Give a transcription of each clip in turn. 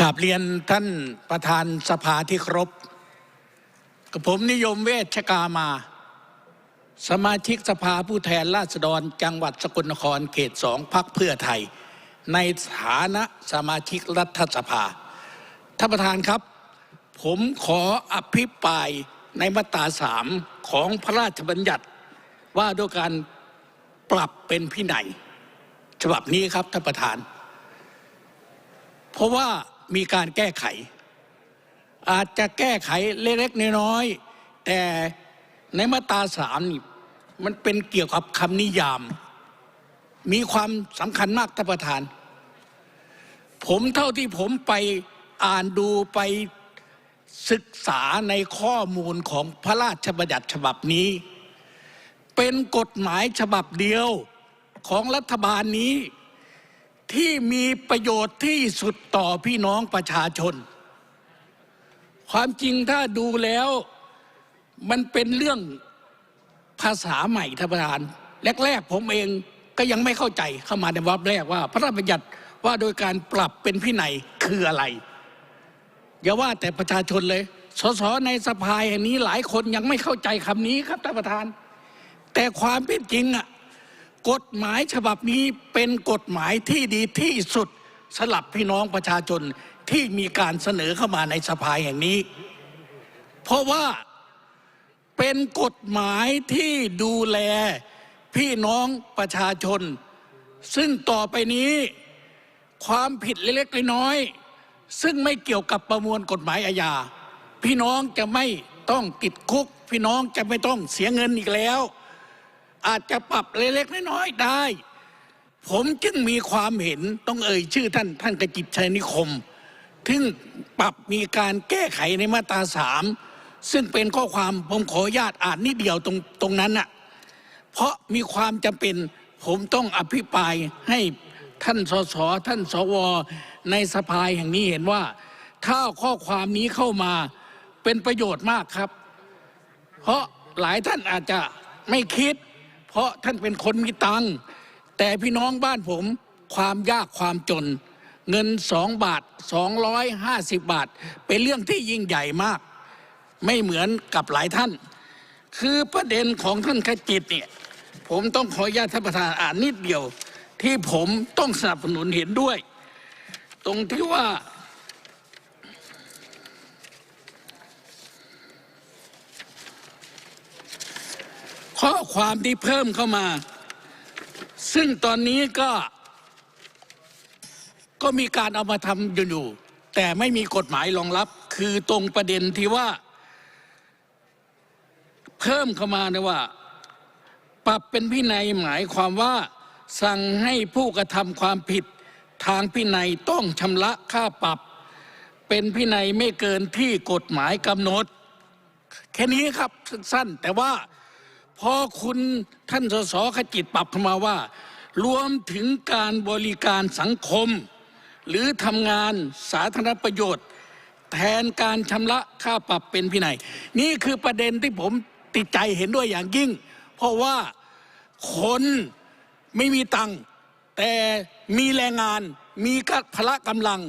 กราบเรียนท่านประธานสภาที่ครพกับผมนิยมเวชกามา สมาชิกสภาผู้แทนราษฎรจังหวัดสกลนครเขตสองพักเพื่อไทย ในฐานะสมาชิกรัฐสภา ท่านประธานครับ ผมขออภิปรายในมาตราสามของพระราชบัญญัติว่าด้วยการปรับเป็นพินัย ฉบับนี้ครับท่านประธาน เพราะว่า มีการแก้ไข อาจจะแก้ไขเล็กๆน้อยๆแต่ในมาตราสามนี่มันเป็นเกี่ยวกับคำนิยาม มีความสำคัญมากท่านประธาน ผมเท่าที่ผมไปอ่านดูไปศึกษาในข้อมูลของพระราชบัญญัติฉบับนี้ เป็นกฎหมายฉบับเดียวของรัฐบาลนี้ ที่มีประโยชน์ที่สุดต่อพี่น้องประชาชน ความจริงถ้าดูแล้วมันเป็นเรื่องภาษาใหม่ท่านประธาน แรกๆผมเองก็ยังไม่เข้าใจเข้ามาในวับแรกว่า พระราชบัญญัติว่าโดยการปรับเป็นพินัยคืออะไร อย่าว่าแต่ประชาชนเลย สสในสภาแห่งนี้หลายคนยังไม่เข้าใจคำนี้ครับท่านประธาน แต่ความเป็นจริงอะ กฎหมายฉบับนี้เป็นกฎหมายที่ดีที่สุดสำหรับพี่น้องประชาชนที่มีการเสนอเข้ามาในสภาแห่งนี้ เพราะว่าเป็นกฎหมายที่ดูแลพี่น้องประชาชน ซึ่งต่อไปนี้ ความผิดเล็กๆน้อยๆซึ่งไม่เกี่ยวกับประมวลกฎหมายอาญาพี่น้องจะไม่ต้องติดคุก พี่น้องจะไม่ต้องเสียเงินอีกแล้ว อาจจะปรับเล็กๆน้อยๆได้ ผมจึงมีความเห็นต้องเอ่ยชื่อท่านท่านกระจิตชัยนิคมถึงปรับมีการแก้ไขในมาตราสามซึ่งเป็นข้อความผมขออนุญาตอ่านนิดเดียวตรงตรงนั้นน่ะเพราะมีความจำเป็นผมต้องอภิปรายให้ท่านสสท่านสวในสภาแห่งนี้เห็นว่า ถ้าข้อความนี้เข้ามาเป็นประโยชน์มากครับ เพราะหลายท่านอาจจะไม่คิด เพราะท่านเป็นคนมีตังค์แต่พี่น้องบ้านผมความยากความจน เงินสองบาทสองร้อยห้าสิบบาท เป็นเรื่องที่ยิ่งใหญ่มาก ไม่เหมือนกับหลายท่าน คือประเด็นของท่านขจิตเนี่ยผมต้องขออนุญาตท่านประธานอ่านนิดเดียว ที่ผมต้องสนับสนุนเห็นด้วย ตรงที่ว่า ข้อความที่เพิ่มเข้ามา ซึ่งตอนนี้ก็ ก็มีการเอามาทำอยู่แต่ไม่มีกฎหมายรองรับ คือตรงประเด็นที่ว่า เพิ่มเข้ามานะว่า ปรับเป็นพินัยหมายความว่า สั่งให้ผู้กระทำความผิดทางพินัยต้องชำระค่าปรับ เป็นพินัยไม่เกินที่กฎหมายกำหนด แค่นี้ครับสั้นๆแต่ว่า พอคุณท่านสสขจิตปรับเข้ามาว่า รวมถึงการบริการสังคม หรือทำงานสาธารณประโยชน์ แทนการชำระค่าปรับเป็นพินัย นี่คือประเด็นที่ผมติดใจเห็นด้วยอย่างยิ่ง เพราะว่าคนไม่มีตังค์แต่มีแรงงานมีกพละกำลัง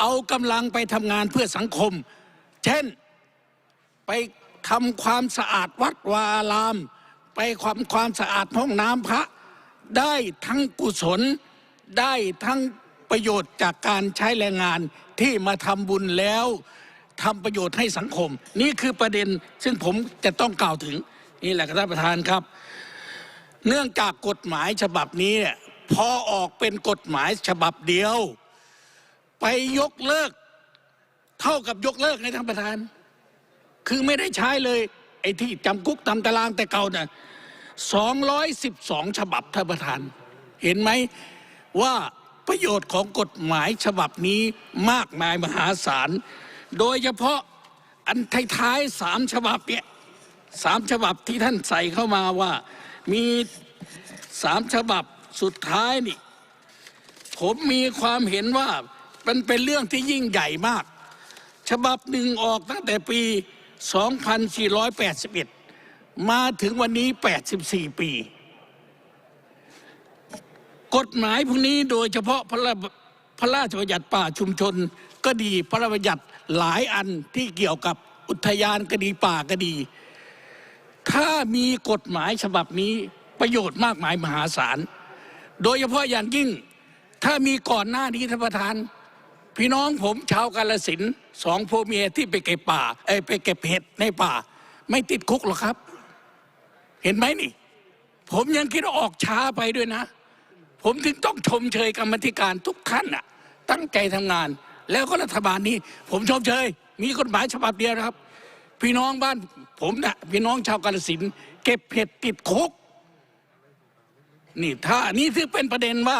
เอากำลังไปทำงานเพื่อสังคม เช่นไปทำความสะอาดวัดวาอาราม ไปความความสะอาดห้องน้ำพระ ได้ทั้งกุศลได้ทั้งประโยชน์จากการใช้แรงงานที่มาทำบุญแล้วทำประโยชน์ให้สังคม นี่คือประเด็นซึ่งผมจะต้องกล่าวถึง นี่แหละครับท่านประธานครับ เนื่องจากกฎหมายฉบับนี้เนี่ยพอออกเป็นกฎหมายฉบับเดียว ไปยกเลิก เท่ากับยกเลิกในท่านประธาน คือไม่ได้ใช้เลย ไอ้ที่จำคุกตามตารางแต่เก่าน่ะ212ฉบับท่านประธาน เห็นไหมว่าประโยชน์ของกฎหมายฉบับนี้มากมายมหาศาล โดยเฉพาะอันท้ายๆสามฉบับเนี่ยสามฉบับที่ท่านใส่เข้ามาว่ามีสามฉบับสุดท้ายนี่ ผมมีความเห็นว่ามันเป็นเรื่องที่ยิ่งใหญ่มาก ฉบับหนึ่งออกตั้งแต่ปี 2481 มาถึงวันนี้ 84 ปี กฎหมายพวกนี้โดยเฉพาะพระราพระราชบัญญัติป่าชุมชนก็ดีพระราชบัญญัติหลายอันที่เกี่ยวกับอุทยานก็ดีป่าก็ดี ถ้ามีกฎหมายฉบับนี้ประโยชน์มากมายมหาศาล โดยเฉพาะอย่างยิ่งถ้ามีก่อนหน้านี้ท่านประธาน พี่น้องผมชาวกาลสินสองผัวเมียที่ไปเก็บป่าเอ้ไปเก็บเห็ดในป่า ไม่ติดคุกหรอกครับ เห็นไหมนี่ ผมยังคิดออกช้าไปด้วยนะ ผมถึงต้องชมเชยกรรมธิการทุกท่านน่ะตั้งใจทำงาน แล้วก็รัฐบาลนี้ ผมชมเชย มีกฎหมายฉบับเดียวครับ พี่น้องบ้านผมนะ่ะพี่น้องชาวกาลสินเก็บเห็ดติดคุกนี่ถ้านี่ถือเป็นประเด็นว่า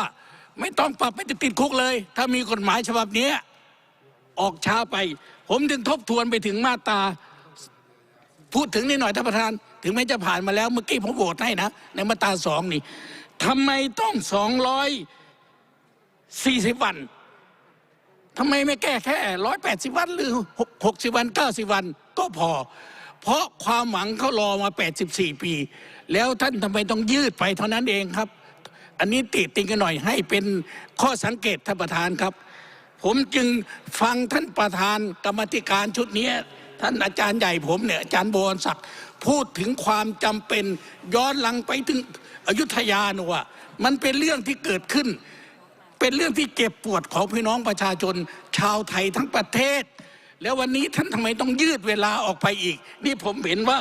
ไม่ต้องปรับไม่ติดคุกเลย ถ้ามีกฎหมายฉบับนี้ออกช้าไป ผมถึงทบทวนไปถึงมาตราพูดถึงนิดหน่อยท่านประธาน ถึงแม้จะผ่านมาแล้วเมื่อกี้ผมโหวตให้นะ ในมาตราสองนี่ทำไมต้องสองร้อยสี่สิบวันทำไมไม่แก้แค่ร้อยแปดสิบวันหรือหกสิบวันเก้าสิบวันก็พอ เพราะความหวังเขารอมาแปดสิบสี่ปี แล้วท่านทำไมต้องยืดไปเท่านั้นเองครับ อันนี้ติติงกันหน่อยให้เป็นข้อสังเกตท่านประธานครับ ผมจึงฟังท่านประธานกรรมธิการชุดนี้ท่านอาจารย์ใหญ่ผมเนี่ยอาจารย์บวรศักดิ์พูดถึงความจำเป็นย้อนหลังไปถึงอยุธยานะว่ามันเป็นเรื่องที่เกิดขึ้น เป็นเรื่องที่เจ็บปวดของพี่น้องประชาชน ชาวไทยทั้งประเทศ แล้ววันนี้ท่านทำไมต้องยืดเวลาออกไปอีก นี่ผมเห็นว่า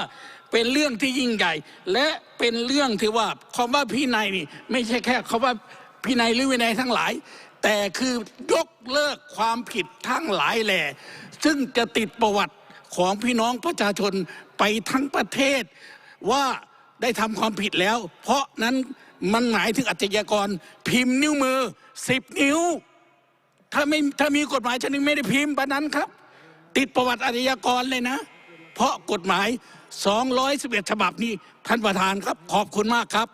เป็นเรื่องที่ยิ่งใหญ่ และเป็นเรื่องที่ว่าคำว่าพี่นายนี่ ไม่ใช่แค่คำว่าพี่นายหรือวินัยทั้งหลาย แต่คือยกเลิกความผิดทั้งหลายแหล่ ซึ่งจะติดประวัติของพี่น้องประชาชนไปทั้งประเทศว่าได้ทำความผิดแล้ว เพราะนั้นมันหมายถึงอาชญากรพิมพ์นิ้วมือสิบนิ้ว ถ้าไม่ถ้ามีกฎหมายชนิดไม่ได้พิมพ์ปะนั้นครับ ติดประวัติอาชญากรเลยนะ เพราะกฎหมาย 211ฉบับนี้ท่านประธานครับขอบคุณมากครับ